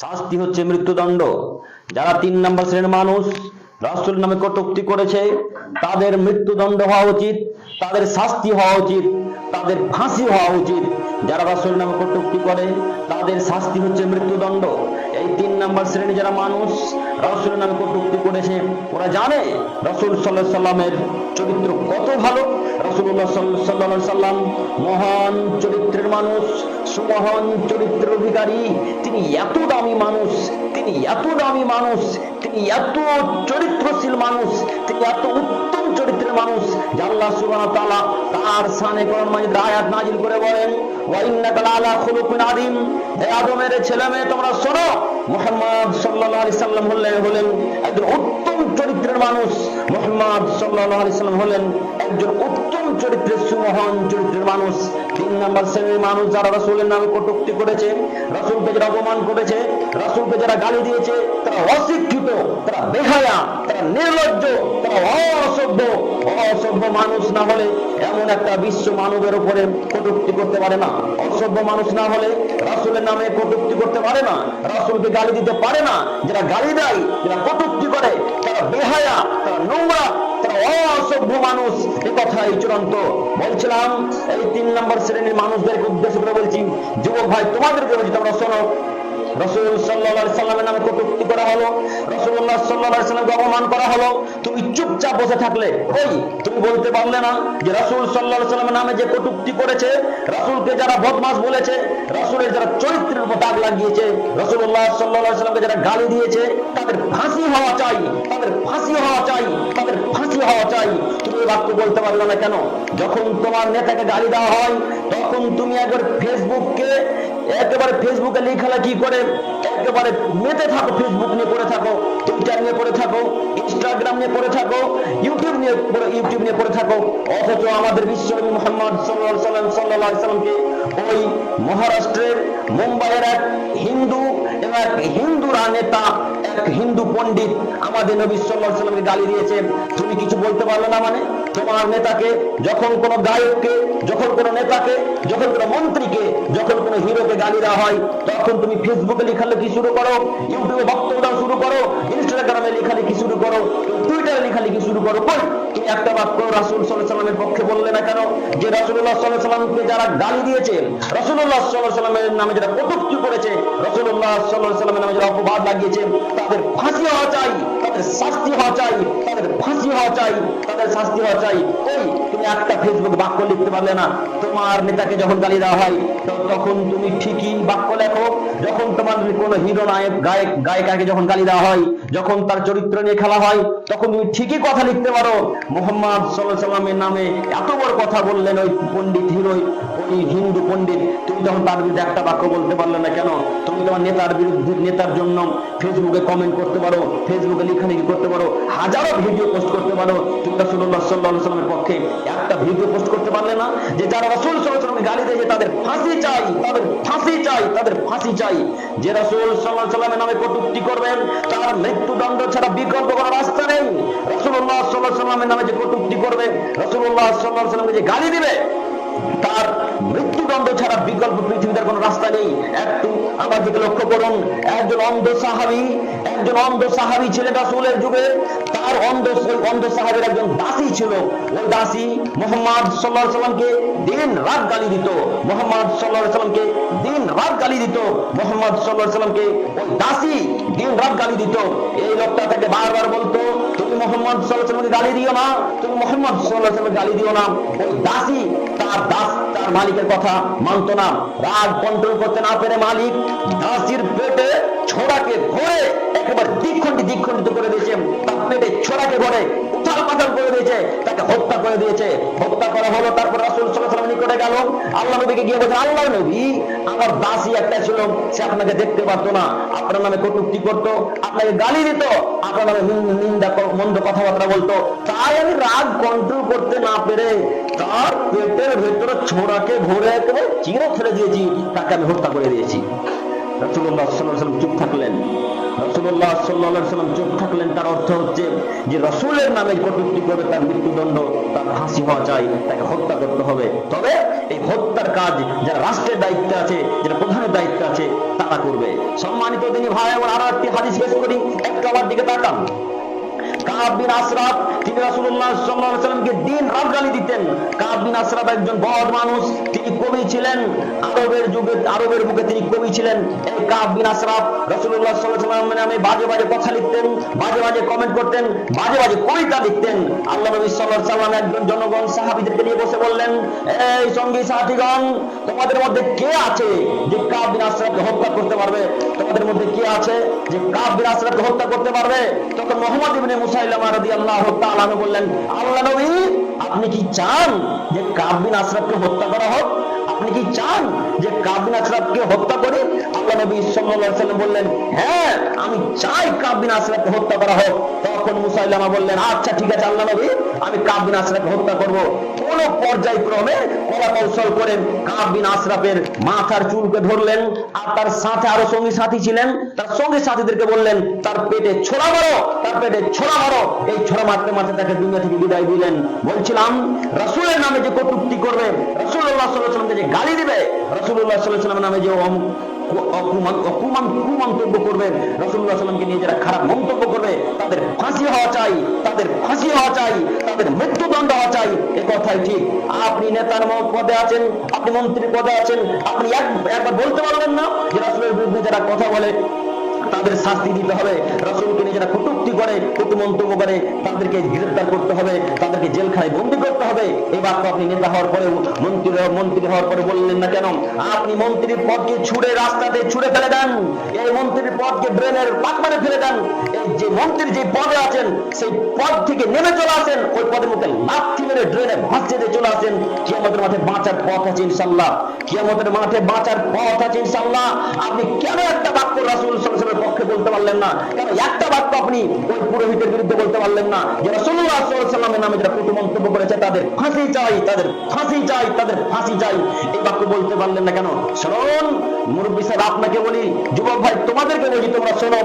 শাস্তি হচ্ছে মৃত্যুদণ্ড। যারা তিন নম্বর শ্রেণির মানুষ রাষ্ট্রের নামে কটুক্তি করেছে, তাদের মৃত্যুদণ্ড হওয়া উচিত, তাদের শাস্তি হওয়া উচিত, তাদের ফাঁসি হওয়া উচিত। যারা রাষ্ট্রের নামে কটুক্তি করে, তাদের শাস্তি হচ্ছে মৃত্যুদণ্ড। নম্বর শ্রেণি যারা মানুষ, রাসুলের নামে কটুক্তি করেছে, ওরা জানে রসুল সাল্লাহ সাল্লামের চরিত্র কত ভালো। রসুল্লাহ সাল্লাহ সাল্লাম মহান চরিত্রের মানুষ, সুমহান চরিত্রের অধিকারী। তিনি এত দামি মানুষ, তিনি এত দামি মানুষ, তিনি এত চরিত্রশীল মানুষ, তিনি এত উত্তম চরিত্রের মানুষ সুবহানাহু ওয়া তাআলা তার কোরআন মাজিদ আয়াত নাজিল করে বলেন আযীম। হে আদমের ছেলে মেয়ে তোমরা শোনো মুহাম্মদ সাল্লাহ আলি সাল্লাম হলেন হলেন একজন উত্তম চরিত্রের মানুষ। মোহাম্মদ সাল্লাহ আলি সাল্লাম হলেন একজন উত্তম চরিত্রের সুমহান চরিত্রের মানুষ। তিন নম্বর শ্রেণির মানুষ যারা রাসূলের নামে কটূক্তি করেছে, রাসূলকে যারা অপমান করেছে, রাসূলকে যারা গালি দিয়েছে, তারা অশিক্ষিত, তারা বেহায়া, তারা নির্লজ্জ, তারা অসভ্য। অসভ্য মানুষ না হলে এমন একটা বিশ্ব মানবের উপরে কটূক্তি করতে পারে না। অসভ্য মানুষ না হলে রাসূলের নামে কটূক্তি করতে পারে না। রাসূলকে গালি দিতে পারে না। যারা গালি দেয়, যারা কটূক্তি করে, তারা বেহায়া, তারা নোংরা, তারা অসভ্য মানুষ। কথাই চূড়ান্ত। বলছিলাম, এই তিন নম্বর শ্রেণির মানুষদেরকে উদ্দেশ্য করে বলছি, যুবক ভাই, তোমাদেরকে বলছি, তোমরা শোনো। করেছে, রসুলকে যারা বদমাস বলেছে, রসুলের যারা চরিত্রের লাগিয়েছে যারা গালি দিয়েছে, তাদের ফাঁসি হওয়া চাই, তাদের ফাঁসি হওয়া চাই, তাদের ফাঁসি হওয়া চাই। তুমি বাক্য বলতে পারলে না কেন? যখন তোমার নেতাকে গালি দেওয়া হয়, তখন তুমি একবার ফেসবুককে, একেবারে ফেসবুকে লেখালেখি করে? একেবারে মেতে থাকো, ফেসবুক নিয়ে পড়ে থাকো টুইটার নিয়ে পড়ে থাকো ইনস্টাগ্রাম নিয়ে পড়ে থাকো ইউটিউব নিয়ে ইউটিউব নিয়ে পড়ে থাকো। অথচ আমাদের বিশ্বনবী মোহাম্মদ সাল্লাল্লাহু সাল্লাম, সাল্লাল্লাহু আলাইহি সাল্লামকে ওই মহারাষ্ট্রের, মুম্বাইয়ের এক হিন্দু এক নেতা, এক হিন্দু পণ্ডিত আমাদের নবী আলাইহি সাল্লামকে গালি দিয়েছে। তুমি কিছু বলতে পারলে না মানে? তোমার নেতাকে যখন কোনো গায়ককে, যখন কোনো নেতাকে, যখন কোনো মন্ত্রীকে, যখন কোনো হিরোকে গালি দেওয়া হয়, তখন তুমি ফেসবুকে লেখালেখি শুরু করো? ইউটিউবে বক্তব্য দেওয়া শুরু করো? ইনস্টাগ্রামে লেখালেখি শুরু করো? টুইটারে লেখালেখি শুরু করো? কই? তুমি একটা বাক্য রাসূল সাল্লাল্লাহু সাল্লামের পক্ষে বললে না কেন? যে রাসূলুল্লাহ সাল্লাল্লাহু সাল্লামকে যারা গালি দিয়েছে, রাসূলুল্লাহ সাল্লাল্লাহু সাল্লামের নামে যারা কটূক্তি করেছে অপবাদ লাগিয়েছে, তাদের ফাঁসি হওয়া চাই, তাদের শাস্তি হওয়া চাই, তাদের ফাঁসি হওয়া চাই, তাদের শাস্তি হওয়া চাই। ওই, তুমি একটা ফেসবুক বাক্য লিখতে পারলে না, তোমার নেতাকে যখন গালি দেওয়া হয়, তখন তুমি ঠিকই বাক্য লেখো। যখন তোমার হিরো নায়ক, গায়ক, গায়িকাকে যখন গালি দেওয়া হয়, যখন তার চরিত্র নিয়ে খেলা হয়, তখন তুমি ঠিকই কথা লিখতে পারো। মোহাম্মদ সাল্লামের নামে এত বড় কথা বললেন ওই পণ্ডিত হিরো ওই হিন্দু পণ্ডিত। তুমি তখন তার বিরুদ্ধে একটা বাক্য বলতে পারলে না কেন? তুমি তোমার নেতার বিরুদ্ধে নেতার জন্য ফেসবুকে কমেন্ট করতে পারো, ফেসবুকে লেখালেখি করতে পারো, হাজারো ভিডিও পোস্ট করতে পারো। সাল্লামের পক্ষে একটা ভিডিও পোস্ট করতে পারলে না, যে যারা রাসূল সাল্লামকে গালি দিয়েছে তাদের ফাঁসি চাই, তাদের ফাঁসি চাই, তাদের ফাঁসি চাই। যে রাসূল আলাইহি সাল্লামের নামে কটূক্তি করবেন, তার মৃত্যুদণ্ড ছাড়া বিকল্প কোনো রাস্তা নেই। রাসূলুল্লাহ সাল্লাল্লাহু আলাইহি সাল্লামের নামে যে কটূক্তি করবে, রাসূলুল্লাহ সাল্লাল্লাহু আলাইহি সাল্লামকে যে গালি দিবে তার মৃত্যুদণ্ড ছাড়া বিকল্প পৃথিবীতে কোনো রাস্তা নেই। একটু আমার দিকে লক্ষ্য করুন। একজন অন্ধ সাহাবি, একজন অন্ধ সাহাবি ছিলেন রাসূলের যুগে। তার অন্ধ অন্ধ সাহাবের একজন দাসী ছিল। ওই দাসী মোহাম্মদ আলাইহি সাল্লামকে দিন রাত গালি দিত। মোহাম্মদ আলাইহি সাল্লামকে দিন রাত গালি দিত। মোহাম্মদ আলাইহি সাল্লামকে ওই দাসী দিন রাত গালি দিত। এই লোকটা তাকে বারবার বলতো মোহাম্মদ গালি দিও না। তুমি মোহাম্মদ গালি দিও না। ওই দাসী তার দাস, তার মালিকের কথা মানতো না। রাগ কন্ট্রোল করতে না পেরে মালিক দাসির পেটে ছোড়াকে ভরে একেবারে দ্বিখণ্ডিত করে দিয়েছে। তার পেটে ছোড়াকে ভরে পাতাল করে দিয়েছে, তাকে হত্যা করে দিয়েছে। হত্যা করা হলো, তারপর নিকটে গেল। আল্লাহ নবীকে গিয়ে বলছে আল্লাহ নবী, আমার একটা ছিল, সে আপনাকে দেখতে পারতো না। আপনার নামে কটূক্তি করতো, আপনাকে গালি দিত, আপনার নামে নিন- নিন্দা মন্দ কথাবার্তা বলতো। তাই আমি রাগ কন্ট্রোল করতে না পেরে তার পেটের ভেতরে ছোড়াকে ভরে একেবারে চিরো ফেলে দিয়েছি, তাকে আমি হত্যা করে দিয়েছি। রসুল্লাহ সাল্লাহ চুপ থাকলেন। রসুল্লাহ সাল্লাহ সাল্লাম চুপ থাকলেন, তার অর্থ হচ্ছে যে রসুলের নামে কটূক্তি করবে তার মৃত্যুদণ্ড, তার ফাঁসি হওয়া চাই, তাকে হত্যা করতে হবে। তবে এই হত্যার কাজ যারা রাষ্ট্রের দায়িত্বে আছে, যারা প্রধানের দায়িত্বে আছে, তারা করবে। সম্মানিত তিনি ভাই, আমার আরও একটি হাদিস পেশ করি। একটু আমার দিকে তাকান। কাব বিন আশরাফ তিনি রাসূলুল্লাহ সাল্লাল্লাহু সাল্লামকে দিন রাত গালি দিতেন। কাব বিন আশরাফ একজন বদ মানুষ, তিনি কবি ছিলেন। আরবের যুগে, আরবের বুকে তিনি কবি ছিলেন। এই কাব বিন আশরাফ রাসূলুল্লাহ সাল্লাল্লাহু আলাইহি নামে বাজে বাজে কথা লিখতেন, বাজে বাজে কমেন্ট করতেন, বাজে বাজে কবিতা লিখতেন। আল্লাহ নবী আলাইহি সাল্লাম একজন জনগণ সাহাবীদেরকে নিয়ে বসে বললেন, এই সঙ্গী সাথীগণ তোমাদের মধ্যে কে আছে যে কাব বিন আশরাফকে হত্যা করতে পারবে? যে কাবির বিন হত্যা করতে পারবে, তখন মোহাম্মদ ইবনে মুসাইলামা রাদিয়াল্লাহু তাআলা বললেন, আল্লাহ নবী, আপনি কি চান যে কাব বিন হত্যা করা হোক? আপনি কি চান যে কাবিন আশরাফকে হত্যা করে? আল্লাহ নবী সাল্লাল্লাহু আলাইহি সাল্লাম বললেন হ্যাঁ আমি চাই কাবিন আশরাফকে হত্যা করা হোক। তখন মুসাইলামা বললেন আচ্ছা ঠিক আছে, আল্লাহ নবী, আমি কাব বিন আশরাফকে হত্যা করব। কোন পর্যায়ক্রমে কলা কৌশল করেন কাব বিন আশরাফের মাথার চুলকে ধরলেন আর তার সাথে আরও সঙ্গী সাথী ছিলেন। তার সঙ্গী সাথীদেরকে বললেন, তার পেটে ছোড়া মারো, তার পেটে ছোড়া মারো। এই ছোড়া মারতে মারতে তাকে দুনিয়া থেকে বিদায় দিলেন। বলছিলাম, রাসূলের নামে যে কটূক্তি করবে, রাসূলুল্লাহ সাল্লাল্লাহু আলাইহি সাল্লামকে যে গালি দিবে, রাসূলুল্লাহ সাল্লাল্লাহু আলাইহি সাল্লামের নামে যে অকুমান কুমন্তব্য করবে রাসূলুল্লাহ সাল্লামকে নিয়ে যারা খারাপ মন্তব্য করবে, তাদের ফাঁসি হওয়া চাই, তাদের ফাঁসি হওয়া চাই, তাদের মৃত্যুদণ্ড হওয়া চাই। এ কথাই ঠিক। আপনি নেতার পদে আছেন, আপনি মন্ত্রীর পদে আছেন, আপনি এক- একবার বলতে পারবেন না যে রাসূলের বিরুদ্ধে যারা কথা বলে, তাদের শাস্তি দিতে হবে। রসুলকে নিয়ে যারা কটূক্তি করে, কটু মন্তব্য করে, তাদেরকে গ্রেফতার করতে হবে, তাদেরকে জেলখানায় বন্দি করতে হবে। এই বাক্য আপনি নেতা হওয়ার পরে মন্ত্রী মন্ত্রী হওয়ার পরে বললেন না কেন? আপনি মন্ত্রীর পদকে ছুড়ে রাস্তাতে ছুড়ে ফেলে দেন। এই মন্ত্রীর পদকে ব্রেনের পাক মারে ফেলে দেন। এই যে মন্ত্রী যে পদে আছেন, সেই পদ থেকে নেমে চলে আসেন। ওই পদের মুখে লাথি মেরে ড্রেনে ভাসছে দিয়ে চলে আসেন। কিয়ামতের মাঠে বাঁচার পথ আছে ইনশাল্লাহ কিয়ামতের মাঠে বাঁচার পথ আছে ইনশাল্লাহ আপনি কেন একটা বাক্য রাসুল আলাইহি পক্ষে বলতে পারলেন না? কেন একটা বাক্য আপনি ওই পুরোহিতের বিরুদ্ধে বলতে পারলেন না? যে আলাইহি সাল্লামের নামে যারা কটু মন্তব্য করেছে, তাদের ফাঁসি চাই তাদের, ফাঁসি চাই তাদের, ফাঁসি চাই। এই বাক্য বলতে পারলেন না কেন? শুনুন মুরব্বী সাহেব, আপনাকে বলি, যুবক ভাই, তোমাদেরকে বলি, তোমরা শোনো,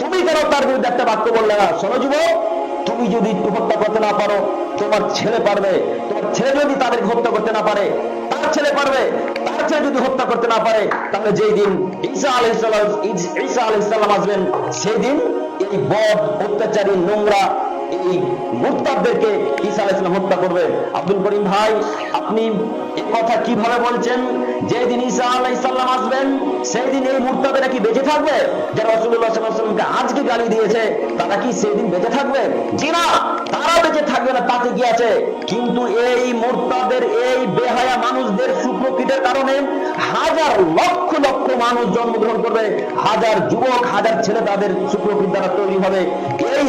তুমি কেন তার বিরুদ্ধে একটা বাক্য বললে না? শোনো যুবক, তুমি যদি হত্যা করতে না পারো, তোমার ছেলে পারবে। তোমার ছেলে যদি তাদেরকে হত্যা করতে না পারে, তার ছেলে পারবে। তার ছেলে যদি হত্যা করতে না পারে, তাহলে যেই দিন ঈসা আলাইসাল্লাম ঈসা আলাইসাল্লাম আসবেন, সেই দিন এই বদ, অত্যাচারী নোংরা এই মুরতাদদেরকে ঈসা আলাইসাল্লাম হত্যা করবে। আব্দুল করিম ভাই, আপনি কথা কীভাবে বলছেন? যেদিন ঈসা আলাইসাল্লাম আসবেন সেই দিন এই মুরতাদেরা কি বেঁচে থাকবে? যারা আলাইহি ওয়াসাল্লামকে আজকে গালি দিয়েছে, তারা কি সেই দিন বেঁচে থাকবে? জি না, তারা বেঁচে থাকবে না, তাতে কি আছে? কিন্তু এই মুরতাদের এই বেহায়া মানুষদের সুপ্রকৃতির কারণে হাজার লক্ষ লক্ষ মানুষ জন্মগ্রহণ করবে, হাজার যুবক, হাজার ছেলে তাদের সুপ্রকৃতি দ্বারা তৈরি হবে। এই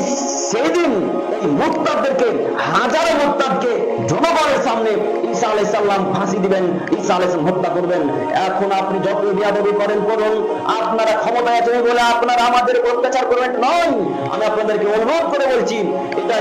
সেদিন এই মুরতাদদেরকে হাজারো মুরতাদকে জনগণের সামনে ঈসা আলাইহিস সালাম ফাঁসি দিবেন, ঈসা সালাম হত্যা করবেন। এখন আপনি যত বিয়াদবি করেন করুন, আপনারা ক্ষমতায় আছেন বলে আপনারা আমাদের অত্যাচার করবেন নয়। আমি আপনাদেরকে অনুরোধ করে বলছি, এটা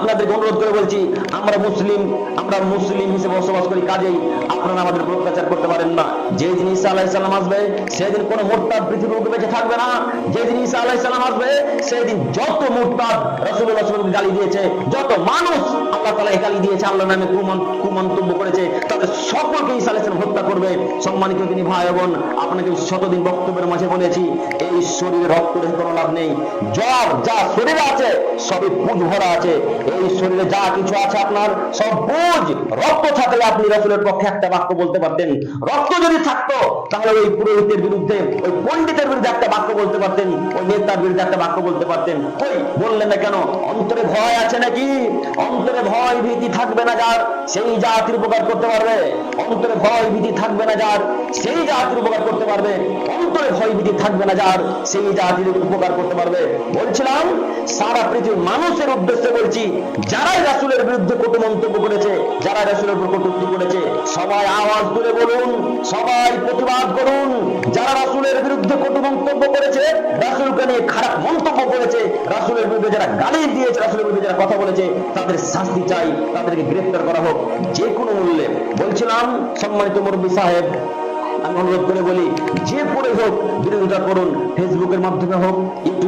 আপনাদেরকে অনুরোধ করে বলছি, আমরা মুসলিম আমরা মুসলিম হিসেবে বসবাস করি, কাজেই আপনারা আমাদের উপর অত্যাচার করতে পারেন না। যেদিন ঈসা আলাইহিস সালাম আসবে, সেদিন কোনো মোরতাদ পৃথিবীর বুকে বেঁচে থাকবে না। যেদিন ঈসা আলাইহিস সালাম আসবে, সেদিন যত মোরতাদ রাসূলুল্লাহ সাল্লাল্লাহু গালি দিয়েছে, যত মানুষ আল্লাহ তাআলা গালি দিয়েছে আল্লাহ নামে কুমন- কুমন্তব্য করেছে, তাদের সকলকে ঈসা আলাইহিস সালাম হত্যা করবে। সম্মানিত তিনি ভাই বোন, আপনাকে শতদিন বক্তব্যের মাঝে বলেছি, এই শরীরে রক্ত রেখে কোনো লাভ নেই। জ্বর যা শরীরে আছে, সবই পুঁজ ভরা আছে। এই শরীরে যা কিছু আছে আপনার, সব বুঝ। রক্ত থাকলে আপনি রাসূলের পক্ষে একটা বাক্য বলতে পারতেন। রক্ত যদি থাকতো, তাহলে ওই পুরোহিতের বিরুদ্ধে, ওই পণ্ডিতের বিরুদ্ধে একটা বাক্য বলতে পারতেন। ওই নেতার বিরুদ্ধে একটা বাক্য বলতে পারতেন। ওই বললেন না কেন? অন্তরে ভয় আছে নাকি? অন্তরে ভয় ভীতি থাকবে না যার, সেই জাতির উপকার করতে পারবে। অন্তরে ভয় ভীতি থাকবে না যার, সেই জাতির উপকার করতে পারবে। অন্তরে ভয় ভীতি থাকবে না যার, সেই জাতির উপকার করতে পারবে। বলছিলাম, সারা পৃথিবীর মানুষের উদ্দেশ্যে বলছি যারাই রাসূলের বিরুদ্ধে কটু মন্তব্য করেছে যারা রাসূলের উপর কটূক্তি করেছে, সবাই আওয়াজ তুলে বলুন, সবাই প্রতিবাদ করুন। যারা রাসূলের বিরুদ্ধে কটু মন্তব্য করেছে, রাসূলকে নিয়ে খারাপ মন্তব্য করেছে, রাসূলের বিরুদ্ধে যারা গালি দিয়েছে, রাসূলের বিরুদ্ধে যারা কথা বলেছে, তাদের শাস্তি চাই, তাদেরকে গ্রেফতার করা হোক। যে কোনো মূল্যে। বলছিলাম, সম্মানিত মুরব্বী সাহেব, আমি অনুরোধ করে বলি, যে করে হোক, বিরোধিতা করুন, ফেসবুকের মাধ্যমে হোক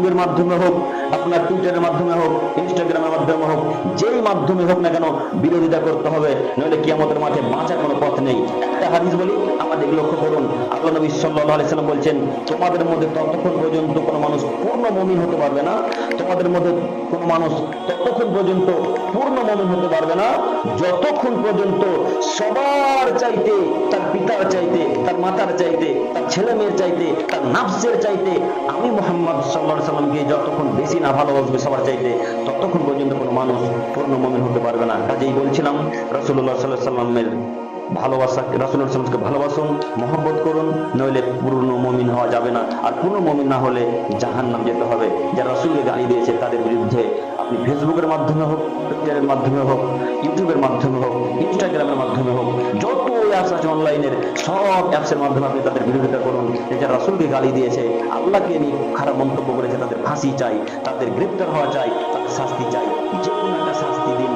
ইউটিউবের মাধ্যমে হোক, আপনার টুইটারের মাধ্যমে হোক ইনস্টাগ্রামের মাধ্যমে হোক, যেই মাধ্যমে হোক না কেন বিরোধিতা করতে হবে, নইলে কিয়ামতের মাঠে বাঁচার কোনো পথ নেই। একটা হাদিস বলি, আমাদের লক্ষ্য করুন। আল্লাহ নবী সাল্লাল্লাহু আলাইহি সাল্লাম বলছেন, তোমাদের মধ্যে ততক্ষণ পর্যন্ত কোনো মানুষ পূর্ণ মুমিন হতে পারবে না। তোমাদের মধ্যে কোনো মানুষ ততক্ষণ পর্যন্ত পূর্ণ মুমিন হতে পারবে না। যতক্ষণ পর্যন্ত সবার চাইতে, তার পিতার চাইতে, তার মাতার চাইতে, তার ছেলে মেয়ের চাইতে, তার নাফসের চাইতে আমি মোহাম্মদ সাল্লাহ সাল্লামকে যতক্ষণ বেশি না ভালোবাসবে সবার চাইতে, ততক্ষণ পর্যন্ত কোনো মানুষ পূর্ণ মমিন হতে পারবে না। কাজেই বলছিলাম রসুল্লাহ সাল্লাহ সাল্লামের ভালোবাসা রাসুল্লাহ সাল্লামকে ভালোবাসুন, মহব্বত করুন, নইলে পূর্ণ মমিন হওয়া যাবে না। আর পূর্ণ মমিন না হলে জাহান্নাম যেতে হবে। যারা রাসুলকে গালি দিয়েছে তাদের বিরুদ্ধে আপনি ফেসবুকের মাধ্যমে হোক টুইটারের মাধ্যমে হোক, ইউটিউবের মাধ্যমে হোক ইনস্টাগ্রামের মাধ্যমে হোক অ্যাপস আছে অনলাইনের সব অ্যাপসের মাধ্যমে আপনি তাদের বিরোধিতা করুন। যে রাসুলকে গালি দিয়েছে, আল্লাহকে নিয়ে খারাপ মন্তব্য করেছে, তাদের ফাঁসি চাই, তাদের গ্রেপ্তার হওয়া চাই, তাদের শাস্তি চাই। যে কোনো একটা শাস্তি দিন।